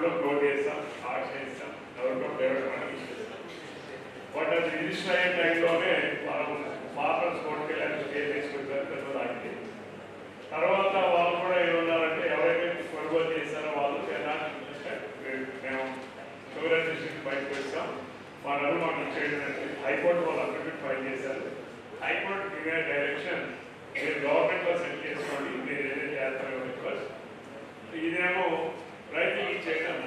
full of Godesa, Akshesa, Navarro, Devadamana, Vishwesa. But as an Israel dialogue, marble స్పోర్ట్కి లేకపోతే తీసుకుంటారు తర్వాత వాళ్ళు కూడా ఏమన్నారంటే ఎవరైతే కొనుగోలు చేశారో వాళ్ళు మేము షుగరైజేషన్ బయటకు వచ్చాం మా డబ్బులు మాకు ఇచ్చేయడానికి హైకోర్టు వాళ్ళు అఫిడవిట్ ఫైల్ చేశారు హైకోర్టు గివే డైరెక్షన్ మీరు గవర్నమెంట్లో సెట్ చేసుకోండి మీరు ఏదైతే చేస్తారో రిక్వెస్ట్ ఇదేమో రైతుకి ఇచ్చేయడం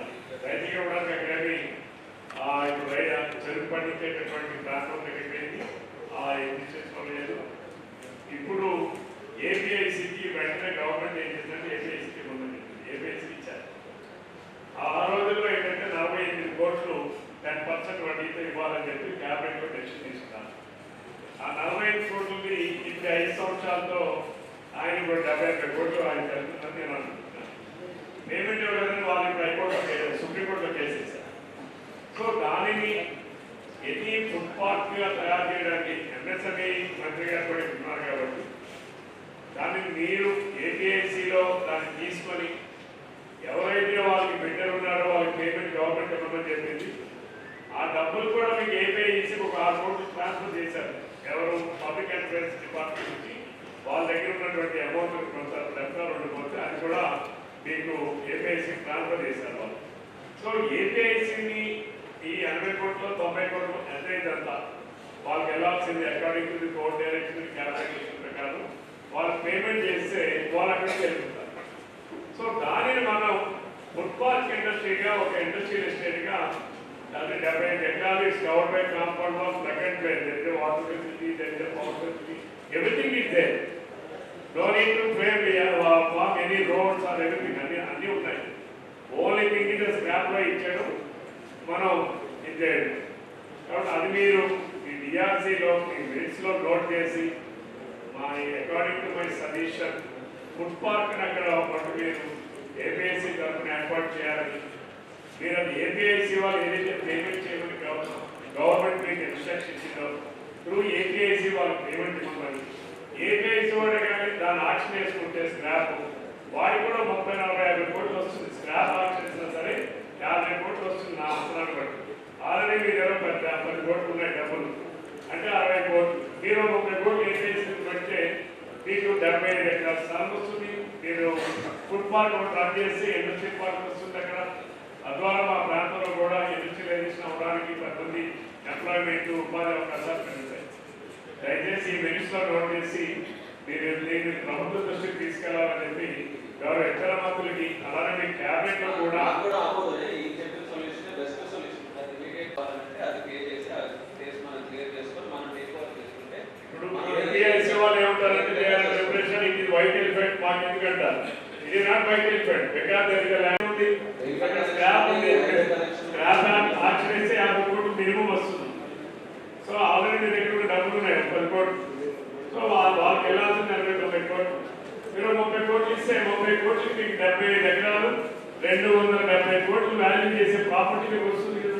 రైతుకి ఇవ్వడానికి అక్కడేమి ఆ, ఇప్పుడు చెరుకు పండించేటటువంటి ప్రాంతం తగ్గిపోయింది ఆ ఇది చేసుకోలేదు. ఇప్పుడు ఏపీఐసికి వెంటనే గవర్నమెంట్ ఏం చేసిందంటే ఏపీఐసికి ముందు ఏపీఐసికి ఇచ్చారు. ఆ రోజుల్లో ఏంటంటే నలభై ఎనిమిది కోట్లు టెన్ పర్సెంట్ వడ్డీతో ఇవ్వాలని చెప్పి క్యాబినెట్లో డెసిషన్ తీసుకున్నారు. ఆ నలభై ఐదు కోట్లది ఇప్పుడు ఐదు సంవత్సరాలతో ఆయన కూడా డెబ్బై ఒక్క కోట్లు ఆయన జరుగుతుందని నేను అనుకుంటున్నాను. పేమెంట్ ఇవ్వలేదని వాళ్ళు ఇప్పుడు హైకోర్టులో సుప్రీంకోర్టులో కేసు వేశారు సో దానిని ఎన్ని పార్టీగా తయారు చేయడానికి ఎంఎస్ఎంఈ మంత్రి గారు కూడా ఉన్నారు కాబట్టి దాన్ని మీరు ఏపీఐసిలో దాన్ని తీసుకొని ఎవరైతే వాళ్ళకి బిడ్డలు ఉన్నారో వాళ్ళకి పేమెంట్ గవర్నమెంట్ ఇవ్వమని చెప్పింది. ఆ డబ్బులు కూడా మీకు ఏపీఐసి ఒక ఆరు కోట్లు ట్రాన్స్ఫర్ చేశారు. ఎవరు పబ్లిక్ అఫైర్స్ డిపార్ట్మెంట్ నుంచి వాళ్ళ దగ్గర ఉన్నటువంటి అమౌంట్ కొంత లెక్క ఉండిపోతే అది కూడా మీకు ఏపీఐసి ట్రాన్స్ఫర్ చేశారు వాళ్ళు. సో ఏపీఐసిని ఈ ఎనభై కోట్లు తొంభై కోట్లు వాళ్ళకి according to the court direction calculation ప్రకారం వాళ్ళు పేమెంట్ చేస్తే వాళ్ళు అక్కడికి వెళ్ళిపోతారు. సో దానిని మనం ఫుట్పాత్ ఇండస్ట్రీగా ఒక ఇండస్ట్రియల్ ఎస్టేట్గా దాన్ని డెబ్బై ఐదు ఎకరాలు is covered by compound wall second place there is water facility there is power facility everything is there no need to frame form any roads or everything అన్ని అన్నీ ఉన్నాయి. ఓన్లీ థింగ్ ఇస్ స్క్రాప్లో ఇచ్చాడు. మనం ఇచ్చేయడం కాబట్టి అది మీరు ఈ మినిట్స్లో నోట్ చేసి మా according to my suggestion food park అక్కడ పట్టు మీరు ఏపీఎస్సీ తరఫున ఏర్పాటు చేయాలని. మీరు అది ఏపీఐసీ వాళ్ళు ఏదైతే పేమెంట్ చేయమని గవర్నమెంట్ మీకు ఇన్స్ట్రక్షన్ ఇచ్చిందో త్రూ ఏపీఐసీ వాళ్ళకి పేమెంట్ ఇవ్వమని. ఏపీఐసీ వాడే కానీ దాన్ని ఆక్షన్ వేసుకుంటే స్క్రాప్ వాడికి కూడా ముప్పై నలభై యాభై కోట్లు వస్తుంది స్క్రాప్ ఆక్షన్ ఇచ్చినా సరే యాభై కోట్లు వస్తుంది నా అవసరాన్ని బట్టి ఆల్రెడీ మీ దగ్గర పది పది కోట్లు ఉన్నాయి డబ్బులు అంటే అరవై కోట్లు మీరు ముప్పై కోట్లు ఏపీఐసీ పెడితే మీకు డెబ్బై ఐదు ఎకరాల స్థలం వస్తుంది మీరు ఫుడ్ పార్క్ ఒకటి రన్ చేసి ఇండస్ట్రీ పార్క్ వస్తుంది అక్కడ. తద్వారా మా ప్రాంతంలో కూడా ఇండస్ట్రియలైజేషన్ అవడానికి పద్ధతి ఎంప్లాయ్మెంట్ ఉపాధి అవకాశాలు పెరుగుతాయి దయచేసి ఈ మినిస్ట్లో నోట్ చేసి మీరు దీన్ని ప్రభుత్వ దృష్టికి తీసుకెళ్ళాలని చెప్పి గౌరవ ఇతర మంత్రులకి అలానే మీ క్యాబినెట్లో కూడా ఇప్పుడు వాళ్ళు ఏమంటారంటే వైట్ ఎలిఫెంట్ మాకు ఎందుకంటారు? ఇది నాట్ వైట్ ఎలిఫెంట్ దగ్గర దేర్ ఇస్ ల్యాండ్ ఉంది. స్క్రాప్ ఉంది. స్క్రాప్ ఆక్షన్ వేస్తే యాభై కోట్లు మినిమం వస్తుంది. సో ఆల్రెడీ మీ దగ్గర డబ్బులు ఉన్నాయి. ఒక కోట్లు. సో వాళ్ళ- వాళ్ళకి వెళ్ళాల్సింది అరవై తొంభై కోట్లు. మీరు ముప్పై కోట్లు ఇస్తే ముప్పై కోట్లు మీకు డెబ్బై ఐదు ఎకరాలు రెండు వందల డెబ్బై కోట్లు వాల్యూ చేసే ప్రాపర్టీ మీకు వస్తుంది కదా.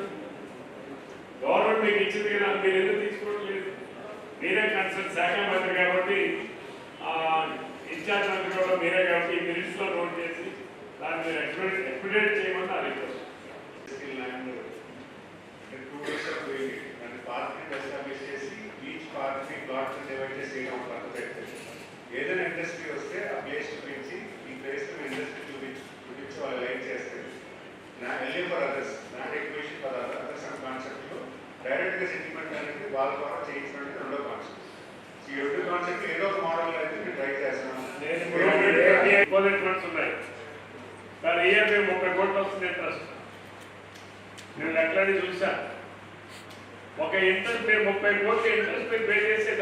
గవర్నమెంట్ మీకు ఇచ్చింది కదా. మీరు ఎందుకు తీసుకోవట్లేదు? మీరే కన్సల్ట్ శాఖ మంత్రి కాబట్టి ఇన్ఛార్జ్ మంత్రి కూడా మీరే కాబట్టి మినిట్స్లో నోట్ చేసి దాన్ని ఎక్స్పెక్ట్ ఎక్స్పెక్టేట్ చేయమని నా request. Two days of doing it and park establish చేసి ఈచ్ పార్క్ని ప్లాట్ డివైడ్ చేసి ఏదో ఒక ఏదైనా ఇండస్ట్రీ వస్తే ఆ ప్లేస్ చూపించి ఈ ప్లేస్ ఇండస్ట్రీ చూపించి చూపించి వాళ్ళు లైక్ చేస్తే నా ఎల్ఏ ఫర్ అదర్స్ నా ఎక్విషన్ ఫర్ అదర్స్ అనే కాన్సెప్ట్ డైరెక్ట్గా డైరెక్ట్ సెటిల్మెంట్ అనేది వాళ్ళ ద్వారా చేయించడం అనేది రెండో కాన్సెప్ట్ ఈ రెండు కాన్సెప్ట్ ఏదో ఒక మోడల్ అయితే నేను ట్రై ఉన్నాయి. ఇయర్ మేము ముప్పై కోట్లు వస్తుంది ఇంట్రెస్ట్ నేను లెక్కలని చూశాను ఒక ఇంట్రెస్ట్ మీరు ముప్పై కోట్లు ఇంట్రెస్ట్ మీరు పే చేసే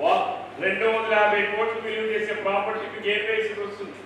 వా రెండు వందల యాభై కోట్లు విలువ చేసే ప్రాపర్టీ మీకు ఏ వస్తుంది.